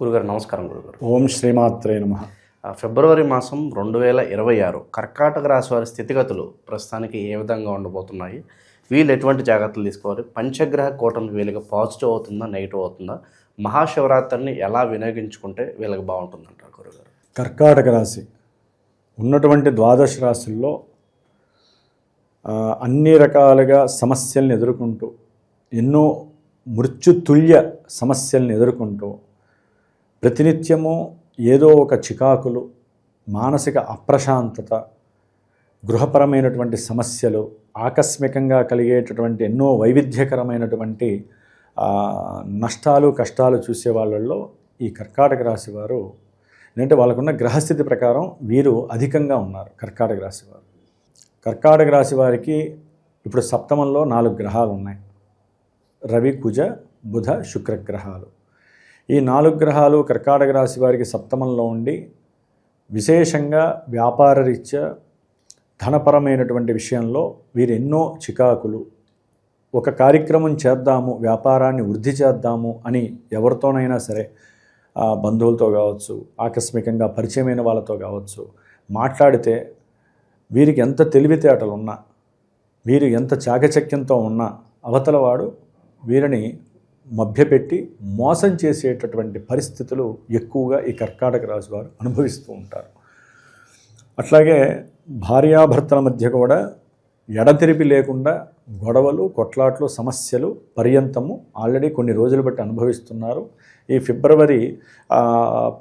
గురుగారు నమస్కారం గురుగారు. ఓం శ్రీమాత్రే నమ. ఫిబ్రవరి మాసం రెండు వేల ఇరవై ఆరు కర్కాటక రాశి వారి స్థితిగతులు ప్రస్తుతానికి ఏ విధంగా ఉండబోతున్నాయి? వీళ్ళు ఎటువంటి జాగ్రత్తలు తీసుకోవాలి? పంచగ్రహ కూటమి వీళ్ళకి పాజిటివ్ అవుతుందా నెగిటివ్ అవుతుందా? మహాశివరాత్రిని ఎలా వినియోగించుకుంటే వీళ్ళకి బాగుంటుందంటారు గురుగారు? కర్కాటక రాశి. ఉన్నటువంటి ద్వాదశ రాశుల్లో అన్ని రకాలుగా సమస్యల్ని ఎదుర్కొంటూ ఎన్నో మృత్యుతుల్య సమస్యల్ని ఎదుర్కొంటూ ప్రతినిత్యము ఏదో ఒక చికాకులు మానసిక అప్రశాంతత గృహపరమైనటువంటి సమస్యలు ఆకస్మికంగా కలిగేటటువంటి ఎన్నో వైవిధ్యకరమైనటువంటి నష్టాలు కష్టాలు చూసే వాళ్ళల్లో ఈ కర్కాటక రాశి వారు ఏంటంటే వాళ్ళకున్న గ్రహస్థితి ప్రకారం వీరు అధికంగా ఉన్నారు కర్కాటక రాశి వారు. కర్కాటక రాశి వారికి ఇప్పుడు సప్తమంలో నాలుగు గ్రహాలు ఉన్నాయి. రవి కుజ బుధ శుక్ర గ్రహాలు. ఈ నాలుగు గ్రహాలు కర్కాటక రాశి వారికి సప్తమంలో ఉండి విశేషంగా వ్యాపార రీత్యా ధనపరమైనటువంటి విషయంలో వీరెన్నో చికాకులు. ఒక కార్యక్రమం చేద్దాము వ్యాపారాన్ని వృద్ధి చేద్దాము అని ఎవరితోనైనా సరే బంధువులతో కావచ్చు ఆకస్మికంగా పరిచయమైన వాళ్ళతో కావచ్చు మాట్లాడితే వీరికి ఎంత తెలివితేటలు ఉన్నా వీరు ఎంత చాకచక్యంతో ఉన్నా అవతలవాడు వీరిని మభ్యపెట్టి మోసం చేసేటటువంటి పరిస్థితులు ఎక్కువగా ఈ కర్కాటక రాశి వారు అనుభవిస్తూ ఉంటారు. అట్లాగే భార్యాభర్తల మధ్య కూడా ఎడతెరిపి లేకుండా గొడవలు కొట్లాట్లు సమస్యలు పర్యంతము ఆల్రెడీ కొన్ని రోజులు బట్టి అనుభవిస్తున్నారు. ఈ ఫిబ్రవరి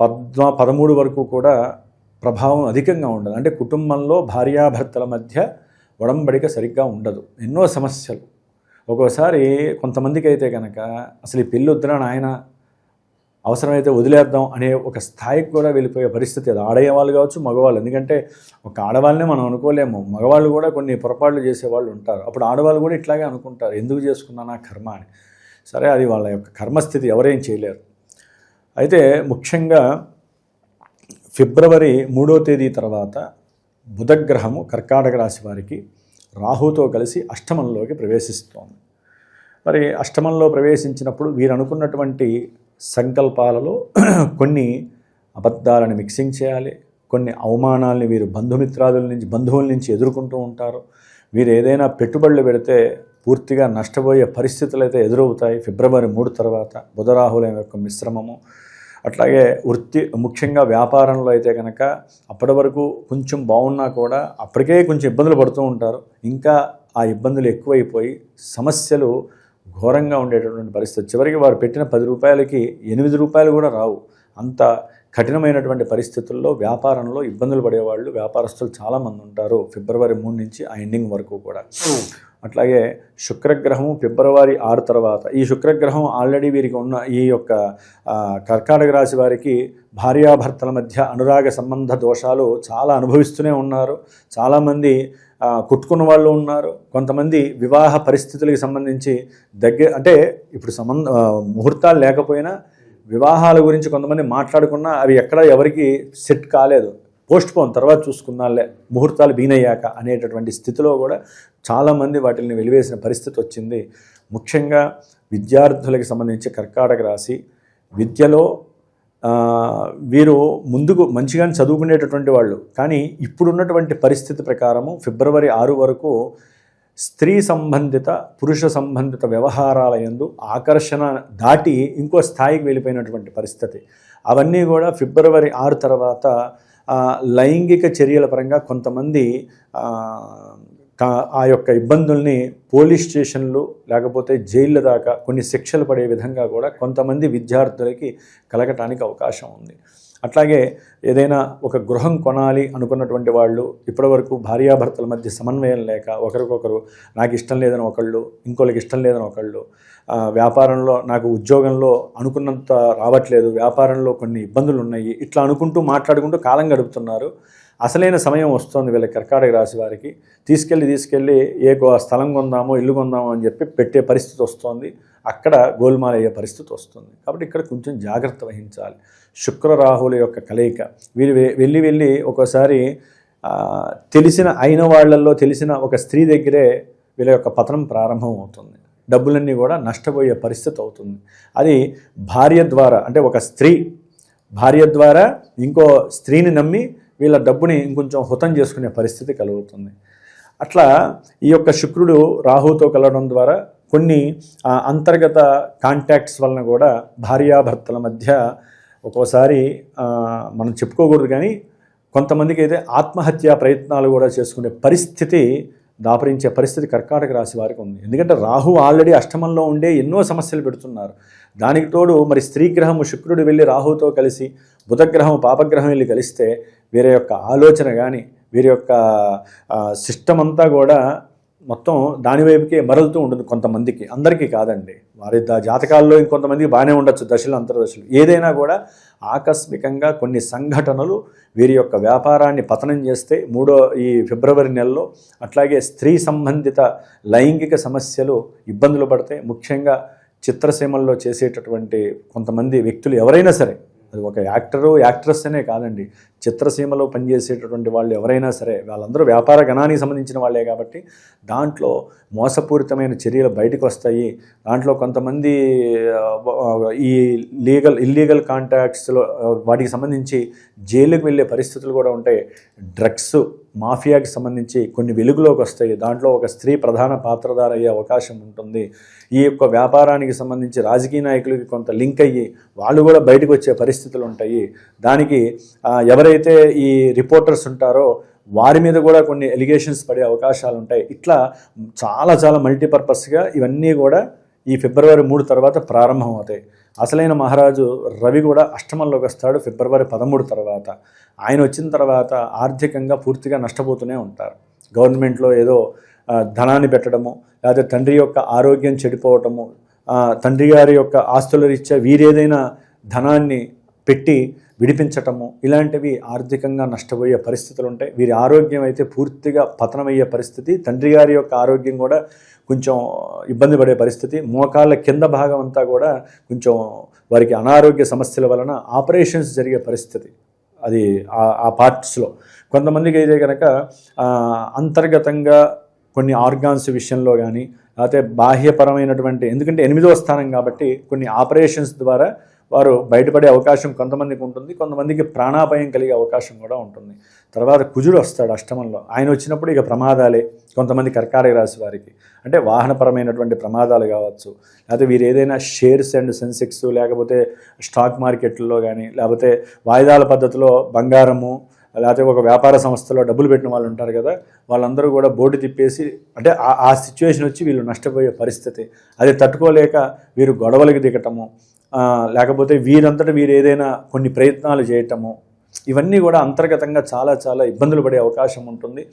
పద్మ పదమూడు వరకు కూడా ప్రభావం అధికంగా ఉండదు. అంటే కుటుంబంలో భార్యాభర్తల మధ్య ఒడంబడిక సరిగ్గా ఉండదు. ఎన్నో సమస్యలు. ఒక్కోసారి కొంతమందికి అయితే కనుక అసలు ఈ పెళ్ళి వద్దునని ఆయన అవసరమైతే వదిలేద్దాం అనే ఒక స్థాయికి కూడా వెళ్ళిపోయే పరిస్థితి అది ఆడేవాళ్ళు కావచ్చు మగవాళ్ళు. ఎందుకంటే ఒక ఆడవాళ్ళనే మనం అనుకోలేము. మగవాళ్ళు కూడా కొన్ని పొరపాట్లు చేసేవాళ్ళు ఉంటారు. అప్పుడు ఆడవాళ్ళు కూడా ఇట్లాగే అనుకుంటారు. ఎందుకు చేసుకున్నానా కర్మ అని. సరే అది వాళ్ళ యొక్క కర్మస్థితి. ఎవరేం చేయలేరు. అయితే ముఖ్యంగా ఫిబ్రవరి మూడో తేదీ తర్వాత బుధగ్రహము కర్కాటక రాశి వారికి రాహుతో కలిసి అష్టమంలోకి ప్రవేశిస్తోంది. మరి అష్టమంలో ప్రవేశించినప్పుడు వీరు అనుకున్నటువంటి సంకల్పాలలో కొన్ని అబద్ధాలను మిక్సింగ్ చేయాలి కొన్ని అవమానాల్ని వీరు బంధుమిత్రాదుల నుంచి బంధువుల నుంచి ఎదుర్కొంటూ ఉంటారు. వీరు ఏదైనా పెట్టుబడులు పెడితే పూర్తిగా నష్టపోయే పరిస్థితులు అయితే ఎదురవుతాయి. ఫిబ్రవరి మూడు తర్వాత బుధరాహుల యొక్క మిశ్రమము అట్లాగే వృత్తి ముఖ్యంగా వ్యాపారంలో అయితే కనుక అప్పటి వరకు కొంచెం బాగున్నా కూడా అప్పటికే కొంచెం ఇబ్బందులు పడుతూ ఉంటారు. ఇంకా ఆ ఇబ్బందులు ఎక్కువైపోయి సమస్యలు ఘోరంగా ఉండేటటువంటి పరిస్థితి. చివరికి వారు పెట్టిన పది రూపాయలకి ఎనిమిది రూపాయలు కూడా రావు. అంత కఠినమైనటువంటి పరిస్థితుల్లో వ్యాపారంలో ఇబ్బందులు పడేవాళ్ళు వ్యాపారస్తులు చాలామంది ఉంటారు. ఫిబ్రవరి మూడు నుంచి ఆ ఎండింగ్ వరకు కూడా. అట్లాగే శుక్రగ్రహం ఫిబ్రవరి ఆరు తర్వాత. ఈ శుక్రగ్రహం ఆల్రెడీ వీరికి ఉన్న ఈ యొక్క కర్కాటక రాశి వారికి భార్యాభర్తల మధ్య అనురాగ సంబంధ దోషాలు చాలా అనుభవిస్తూనే ఉన్నారు. చాలామంది కుట్టుకున్న వాళ్ళు ఉన్నారు. కొంతమంది వివాహ పరిస్థితులకి సంబంధించి దగ్గర అంటే ఇప్పుడు సంబంధ ముహూర్తాలు లేకపోయినా వివాహాల గురించి కొంతమంది మాట్లాడుకున్నా అవి ఎక్కడ ఎవరికి సెట్ కాలేదు. పోస్ట్ పోన్ తర్వాత చూసుకున్నాలే ముహూర్తాలు బీనయ్యాక అనేటటువంటి స్థితిలో కూడా చాలామంది వాటిని వెలివేసిన పరిస్థితి వచ్చింది. ముఖ్యంగా విద్యార్థులకు సంబంధించి కర్కాటక రాశి విద్యలో వీరు ముందుకు మంచిగానే చదువుకునేటటువంటి వాళ్ళు. కానీ ఇప్పుడున్నటువంటి పరిస్థితి ప్రకారము ఫిబ్రవరి ఆరు వరకు స్త్రీ సంబంధిత పురుష సంబంధిత వ్యవహారాల యందు ఆకర్షణ దాటి ఇంకో స్థాయికి వెళ్ళిపోయినటువంటి పరిస్థితి. అవన్నీ కూడా ఫిబ్రవరి ఆరు తర్వాత లైంగిక చర్యల పరంగా కొంతమంది ఆ యొక్క ఇబ్బందుల్ని పోలీస్ స్టేషన్లు లేకపోతే జైళ్ళ దాకా కొన్ని శిక్షలు పడే విధంగా కూడా కొంతమంది విద్యార్థులకి కలగటానికి అవకాశం ఉంది. అట్లాగే ఏదైనా ఒక గృహం కొనాలి అనుకున్నటువంటి వాళ్ళు ఇప్పటివరకు భార్యాభర్తల మధ్య సమన్వయం లేక ఒకరికొకరు నాకు ఇష్టం లేదని ఒకళ్ళు ఇంకోళ్ళకి ఇష్టం లేదని ఒకళ్ళు వ్యాపారంలో నాకు ఉద్యోగంలో అనుకున్నంత రావట్లేదు వ్యాపారంలో కొన్ని ఇబ్బందులు ఉన్నాయి ఇట్లా అనుకుంటూ మాట్లాడుకుంటూ కాలం గడుపుతున్నారు. అసలైన సమయం వస్తుంది వీళ్ళ కర్కాటక రాశి వారికి. తీసుకెళ్ళి తీసుకెళ్ళి ఏ గో- స్థలం కొందామో ఇల్లు కొందామో అని చెప్పి పెట్టే పరిస్థితి వస్తుంది. అక్కడ గోల్మాల్ అయ్యే పరిస్థితి వస్తుంది. కాబట్టి ఇక్కడ కొంచెం జాగ్రత్త వహించాలి. శుక్ర రాహుల యొక్క కలయిక. వీరు వెళ్ళి వెళ్ళి ఒక్కోసారి తెలిసిన అయిన వాళ్ళల్లో తెలిసిన ఒక స్త్రీ దగ్గరే వీళ్ళ యొక్క పతనం ప్రారంభం అవుతుంది డబ్బులన్నీ కూడా నష్టపోయే పరిస్థితి అవుతుంది. అది భార్య ద్వారా అంటే ఒక స్త్రీ భార్య ద్వారా ఇంకో స్త్రీని నమ్మి వీళ్ళ డబ్బుని ఇంకొంచెం హుతం చేసుకునే పరిస్థితి కలుగుతుంది. అట్లా ఈ యొక్క శుక్రుడు రాహుతో కలవడం ద్వారా కొన్ని అంతర్గత కాంటాక్ట్స్ వలన కూడా భార్యాభర్తల మధ్య ఒక్కోసారి మనం చెప్పుకోకూడదు కానీ కొంతమందికి అయితే ఆత్మహత్యా ప్రయత్నాలు కూడా చేసుకునే పరిస్థితి దాపరించే పరిస్థితి కర్కాటక రాశి వారికి ఉంది. ఎందుకంటే రాహు ఆల్రెడీ అష్టమంలో ఉండే ఎన్నో సమస్యలు పెడుతున్నారు. దానికి తోడు మరి స్త్రీ గ్రహము శుక్రుడు వెళ్ళి రాహుతో కలిసి బుధగ్రహం పాపగ్రహం వెళ్ళి కలిస్తే వీరి యొక్క ఆలోచన కానీ వీరి యొక్క సిస్టమ్ అంతా కూడా మొత్తం దాని వైపుకే మరలుతూ ఉంటుంది కొంతమందికి. అందరికీ కాదండి. వారి జాతకాల్లో ఇంకొంతమందికి బాగానే ఉండొచ్చు దశలు అంతర్దశలు. ఏదైనా కూడా ఆకస్మికంగా కొన్ని సంఘటనలు వీరి యొక్క వ్యాపారాన్ని పతనం చేస్తే మూడో ఈ ఫిబ్రవరి నెలలో అట్లాగే స్త్రీ సంబంధిత లైంగిక సమస్యలు ఇబ్బందులు పడతాయి ముఖ్యంగా చిత్రసీమల్లో చేసేటటువంటి కొంతమంది వ్యక్తులు ఎవరైనా సరే అది ఒక యాక్టరు యాక్ట్రెస్ అనే కాదండి చిత్రసీమలో పనిచేసేటటువంటి వాళ్ళు ఎవరైనా సరే వాళ్ళందరూ వ్యాపార గణానికి సంబంధించిన వాళ్ళే కాబట్టి దాంట్లో మోసపూరితమైన చర్యలు బయటకు వస్తాయి. దాంట్లో కొంతమంది ఈ లీగల్ ఇల్లీగల్ కాంటాక్ట్స్లో వాటికి సంబంధించి జైలుకు వెళ్ళే పరిస్థితులు కూడా ఉంటాయి. డ్రగ్స్ మాఫియాకి సంబంధించి కొన్ని వెలుగులోకి వస్తాయి. దాంట్లో ఒక స్త్రీ ప్రధాన పాత్రధార అయ్యే అవకాశం ఉంటుంది. ఈ యొక్క వ్యాపారానికి సంబంధించి రాజకీయ నాయకులకి కొంత లింక్ అయ్యి వాళ్ళు కూడా బయటకు వచ్చే పరిస్థితులు ఉంటాయి. దానికి ఎవరైతే ఎవరైతే ఈ రిపోర్టర్స్ ఉంటారో వారి మీద కూడా కొన్ని ఎలిగేషన్స్ పడే అవకాశాలు ఉంటాయి. ఇట్లా చాలా చాలా మల్టీపర్పస్గా ఇవన్నీ కూడా ఈ ఫిబ్రవరి మూడు తర్వాత ప్రారంభం అవుతాయి అసలైన మహారాజు రవి కూడా అష్టమంలోకి వస్తాడు ఫిబ్రవరి పదమూడు తర్వాత. ఆయన వచ్చిన తర్వాత ఆర్థికంగా పూర్తిగా నష్టపోతూనే ఉంటారు. గవర్నమెంట్లో ఏదో ధనాన్ని పెట్టడము లేకపోతే తండ్రి యొక్క ఆరోగ్యం చెడిపోవటము తండ్రి గారి యొక్క ఆస్తుల రీత్యా వీరేదైనా ధనాన్ని పెట్టి విడిపించటము ఇలాంటివి ఆర్థికంగా నష్టపోయే పరిస్థితులు ఉంటాయి వీరి ఆరోగ్యం అయితే పూర్తిగా పతనమయ్యే పరిస్థితి. తండ్రి గారి యొక్క ఆరోగ్యం కూడా కొంచెం ఇబ్బంది పడే పరిస్థితి. మోకాళ్ళ కింద భాగం అంతా కూడా కొంచెం వారికి అనారోగ్య సమస్యల వలన ఆపరేషన్స్ జరిగే పరిస్థితి. అది ఆ- పార్ట్స్లో. కొంతమందికి అయితే కనుక అంతర్గతంగా కొన్ని ఆర్గాన్స్ విషయంలో కానీ లేకపోతే బాహ్యపరమైనటువంటి ఎందుకంటే ఎనిమిదవ స్థానం కాబట్టి కొన్ని ఆపరేషన్స్ ద్వారా వారు బయటపడే అవకాశం కొంతమందికి ఉంటుంది కొంతమందికి ప్రాణాపాయం కలిగే అవకాశం కూడా ఉంటుంది. తర్వాత కుజుడు వస్తాడు అష్టమంలో. ఆయన వచ్చినప్పుడు ఇక ప్రమాదాలే కొంతమంది కర్కాటక రాశి వారికి. అంటే వాహనపరమైనటువంటి ప్రమాదాలు కావచ్చు లేకపోతే వీరు ఏదైనా షేర్స్ అండ్ సెన్సెక్స్ లేకపోతే స్టాక్ మార్కెట్లో కానీ లేకపోతే వాయిదాల పద్ధతిలో బంగారము లేకపోతే ఒక వ్యాపార సంస్థలో డబ్బులు పెట్టిన వాళ్ళు ఉంటారు కదా వాళ్ళందరూ కూడా బోర్డు తిప్పేసి అంటే ఆ- ఆ సిచ్యువేషన్ వచ్చి వీళ్ళు నష్టపోయే పరిస్థితి. అది తట్టుకోలేక వీరు గొడవలకు దిగటము లేకపోతే వీరంతట వీరు ఏదైనా కొన్ని ప్రయత్నాలు చేయటము ఇవన్నీ కూడా అంతర్గతంగా చాలా చాలా ఇబ్బందులు పడే అవకాశం ఉంటుంది.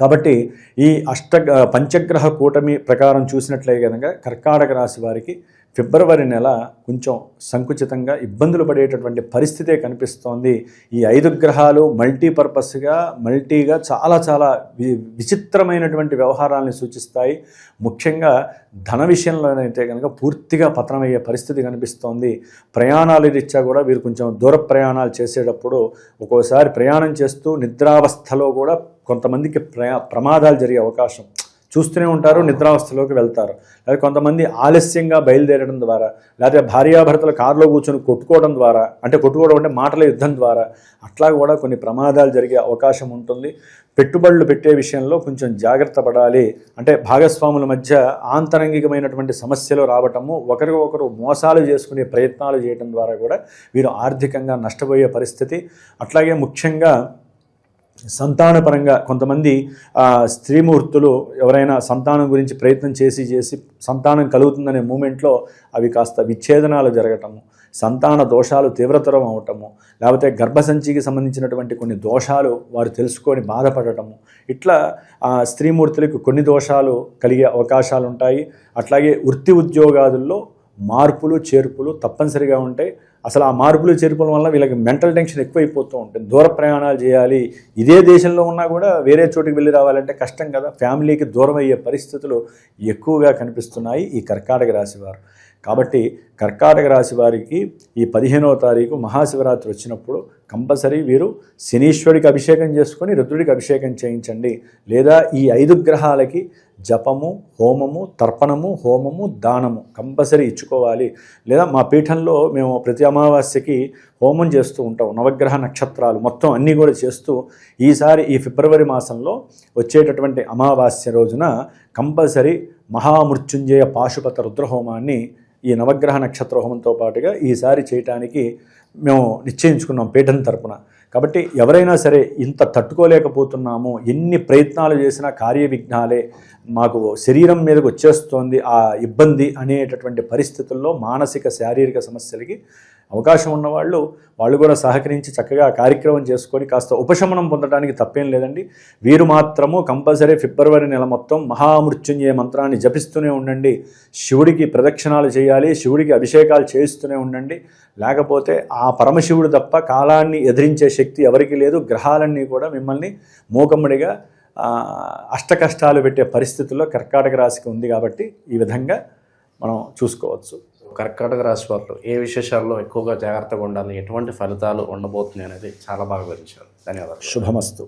కాబట్టి ఈ అష్ట పంచగ్రహ కూటమి ప్రకారం చూసినట్లే కనుక కర్కాటక రాశి వారికి ఫిబ్రవరి నెల కొంచెం సంకుచితంగా ఇబ్బందులు పడేటటువంటి పరిస్థితే కనిపిస్తోంది. ఈ ఐదు గ్రహాలు మల్టీపర్పస్గా మల్టీగా చాలా చాలా వి విచిత్రమైనటువంటి వ్యవహారాలను సూచిస్తాయి. ముఖ్యంగా ధన విషయంలోనైతే కనుక పూర్తిగా పతనమయ్యే పరిస్థితి కనిపిస్తోంది. ప్రయాణాలు రీత్యా కూడా వీరు కొంచెం దూర ప్రయాణాలు చేసేటప్పుడు ఒక్కోసారి ప్రయాణం చేస్తూ నిద్రావస్థలో కూడా కొంతమందికి ప్రయా ప్రమాదాలు జరిగే అవకాశం చూస్తూనే ఉంటారు నిద్రావస్థలోకి వెళ్తారు. లేదా కొంతమంది ఆలస్యంగా బయలుదేరడం ద్వారా లేకపోతే భార్యాభర్తలు కారులో కూర్చొని కొట్టుకోవడం ద్వారా అంటే కొట్టుకోవడం అంటే మాటల యుద్ధం ద్వారా అట్లా కూడా కొన్ని ప్రమాదాలు జరిగే అవకాశం ఉంటుంది. పెట్టుబడులు పెట్టే విషయంలో కొంచెం జాగ్రత్త పడాలి. అంటే భాగస్వాముల మధ్య ఆంతరంగికమైనటువంటి సమస్యలు రావటము ఒకరికొకరు మోసాలు చేసుకునే ప్రయత్నాలు చేయడం ద్వారా కూడా వీరు ఆర్థికంగా నష్టపోయే పరిస్థితి. అట్లాగే ముఖ్యంగా సంతానపరంగా కొంతమంది స్త్రీమూర్తులు ఎవరైనా సంతానం గురించి ప్రయత్నం చేసి చేసి సంతానం కలుగుతుందనే మూమెంట్లో అవి కాస్త విచ్ఛేదనాలు జరగటము సంతాన దోషాలు తీవ్రతరం అవటము లేకపోతే గర్భసంచికి సంబంధించినటువంటి కొన్ని దోషాలు వారు తెలుసుకొని బాధపడటము. ఇట్లా ఆ, స్త్రీమూర్తులకు కొన్ని దోషాలు కలిగే అవకాశాలు ఉంటాయి అట్లాగే వృత్తి ఉద్యోగాదుల్లో మార్పులు చేర్పులు తప్పనిసరిగా ఉంటాయి. అసలు ఆ మార్పులు చేర్పుల వల్ల వీళ్ళకి మెంటల్ టెన్షన్ ఎక్కువైపోతూ ఉంటుంది. దూర ప్రయాణాలు చేయాలి. ఇదే దేశంలో ఉన్నా కూడా వేరే చోటికి వెళ్ళి రావాలంటే కష్టం కదా. ఫ్యామిలీకి దూరం అయ్యే పరిస్థితులు ఎక్కువగా కనిపిస్తున్నాయి ఈ కర్కాటక రాశివారు కాబట్టి కర్కాటక రాశి వారికి ఈ పదిహేనవ తారీఖు మహాశివరాత్రి వచ్చినప్పుడు కంపల్సరీ వీరు శనీశ్వరుడికి అభిషేకం చేసుకొని రుద్రుడికి అభిషేకం చేయించండి. లేదా ఈ ఐదు గ్రహాలకి జపము హోమము తర్పణము హోమము దానము కంపల్సరీ ఇచ్చుకోవాలి. లేదా మా పీఠంలో మేము ప్రతి అమావాస్యకి హోమం చేస్తూ ఉంటాం నవగ్రహ నక్షత్రాలు మొత్తం అన్నీ కూడా చేస్తూ ఈసారి ఈ ఫిబ్రవరి మాసంలో వచ్చేటటువంటి అమావాస్య రోజున కంపల్సరీ మహామృత్యుంజయ పాశుపత రుద్రహోమాన్ని ఈ నవగ్రహ నక్షత్ర హోమంతో పాటుగా ఈసారి చేయటానికి మేము నిశ్చయించుకున్నాం పీఠం తరపున. కాబట్టి ఎవరైనా సరే ఇంత తట్టుకోలేకపోతున్నాము ఎన్ని ప్రయత్నాలు చేసినా కార్య విఘ్నాలే మాకు శరీరం మీదకి వచ్చేస్తోంది ఆ ఇబ్బంది అనేటటువంటి పరిస్థితుల్లో మానసిక శారీరక సమస్యలకి అవకాశం ఉన్నవాళ్ళు వాళ్ళు కూడా సహకరించి చక్కగా కార్యక్రమం చేసుకొని కాస్త ఉపశమనం పొందడానికి తప్పేం లేదండి. వీరు మాత్రము కంపల్సరీ ఫిబ్రవరి నెల మొత్తం మహామృత్యుంజయ మంత్రాన్ని జపిస్తూనే ఉండండి. శివుడికి ప్రదక్షిణాలు చేయాలి శివుడికి అభిషేకాలు చేయిస్తూనే ఉండండి. లేకపోతే ఆ పరమశివుడు తప్ప కాలాన్ని ఎదిరించే శక్తి ఎవరికి లేదు. గ్రహాలన్నీ కూడా మిమ్మల్ని మూకమ్మడిగా అష్టకష్టాలు పెట్టే పరిస్థితుల్లో కర్కాటక రాశికి ఉంది కాబట్టి ఈ విధంగా మనం చూసుకోవచ్చు. కర్కాటక రాశి వారు ఏ విశేషాల్లో ఎక్కువగా జాగ్రత్తగా ఉండాలి? ఎటువంటి ఫలితాలు ఉండబోతున్నాయి అనేది చాలా బాగా వివరించారు. ధన్యవాదాలు. శుభమస్తు.